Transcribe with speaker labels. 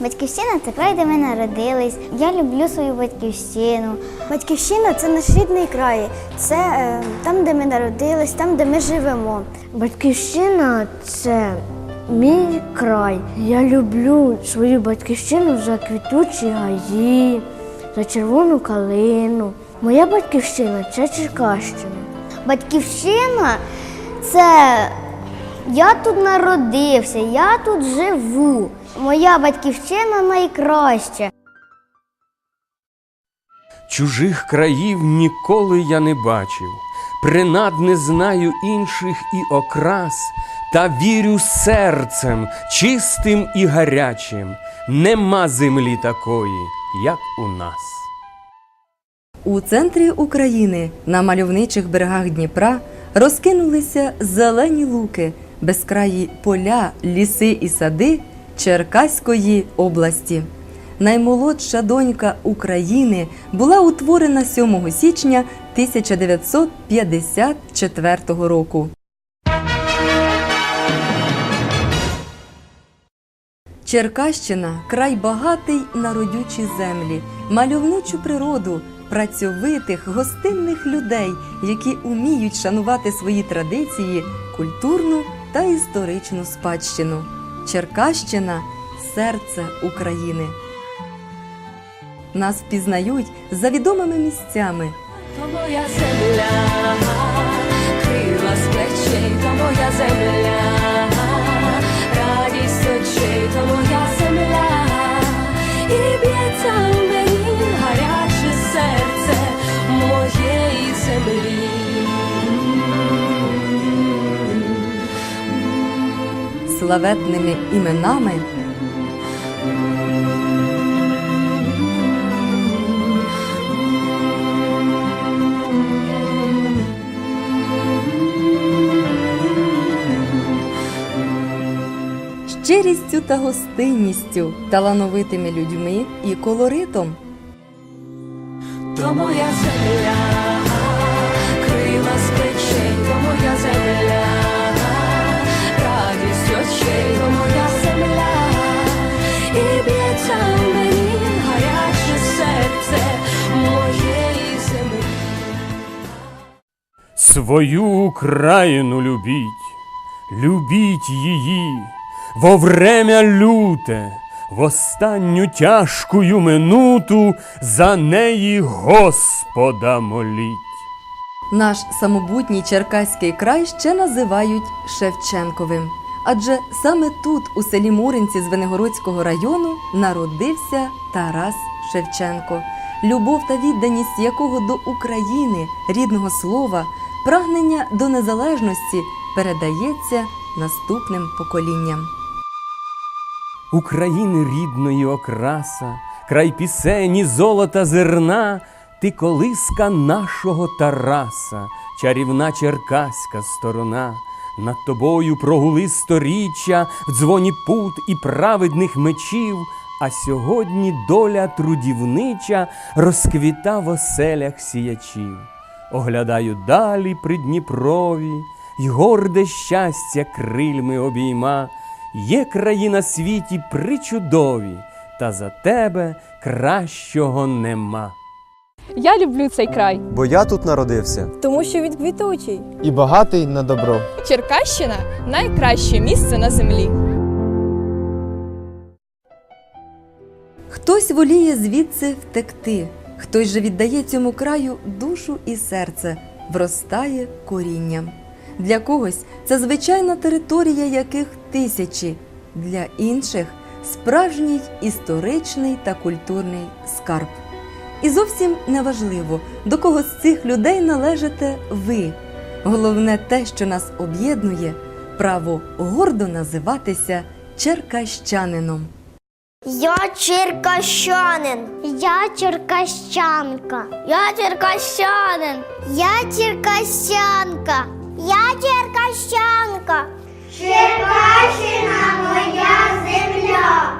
Speaker 1: Батьківщина це край, де ми народились. Я люблю свою батьківщину. Батьківщина це наш рідний край. Це е, там, де ми народились, там, де ми живемо.
Speaker 2: Батьківщина це мій край. Я люблю свою батьківщину за квітучі гаї, за червону калину. Моя батьківщина це Черкащина.
Speaker 1: Батьківщина це я тут народився, я тут живу. Моя батьківщина найкраща.
Speaker 3: Чужих країв ніколи я не бачив, принад не знаю інших і окрас, та вірю серцем, чистим і гарячим. Нема землі такої, як у нас.
Speaker 4: У центрі України на мальовничих берегах Дніпра розкинулися зелені луки, безкраї поля, ліси і сади Черкаської області. Наймолодша донька України була утворена 7 січня 1954 року. Черкащина край багатий на родючі землі, мальовничу природу, працьовитих, гостинних людей, які уміють шанувати свої традиції, культурну та історичну спадщину. Черкащина серце України. Нас впізнають за відомими місцями
Speaker 5: То моя земля, крила з плечей, то моя земля,
Speaker 4: славетними іменами. Щирістю та гостинністю, талановитими людьми і колоритом.
Speaker 5: То моя земля, крила плечей, то моя земля,
Speaker 3: Свою Україну любіть, любіть її во время люте, в останню тяжкую минуту за неї Господа моліть.
Speaker 4: Наш самобутній Черкаський край ще називають Шевченковим. Адже саме тут, у селі Муринці Звенигородського району, народився Тарас Шевченко, любов та відданість якого до України, рідного слова, прагнення до незалежності передається наступним поколінням.
Speaker 3: України рідної окраса, край пісень і золота зерна, ти колиска нашого Тараса, чарівна черкаська сторона. Над тобою прогули сторіччя в дзвоні пут і праведних мечів, а сьогодні доля трудівнича розквіта в оселях сіячів. Оглядаю далі при Дніпрові, й горде щастя крильми обійма. Є краї на світі причудові, та за тебе кращого нема.
Speaker 6: Я люблю цей край,
Speaker 7: Бо я тут народився.
Speaker 6: тому що він квітучий.
Speaker 8: і багатий на добро.
Speaker 6: Черкащина найкраще місце на землі.
Speaker 4: Хтось воліє звідси втекти, хтось же віддає цьому краю душу і серце, вростає корінням. Для когось це звичайна територія, яких тисячі, для інших справжній історичний та культурний скарб. І зовсім неважливо, до кого з цих людей належите ви. Головне те, що нас об'єднує, право гордо називатися черкащанином.
Speaker 1: Я черкащанин. Я черкащанка. Я черкащанин. Я черкащанка. Я черкащанка. Черкащина моя земля.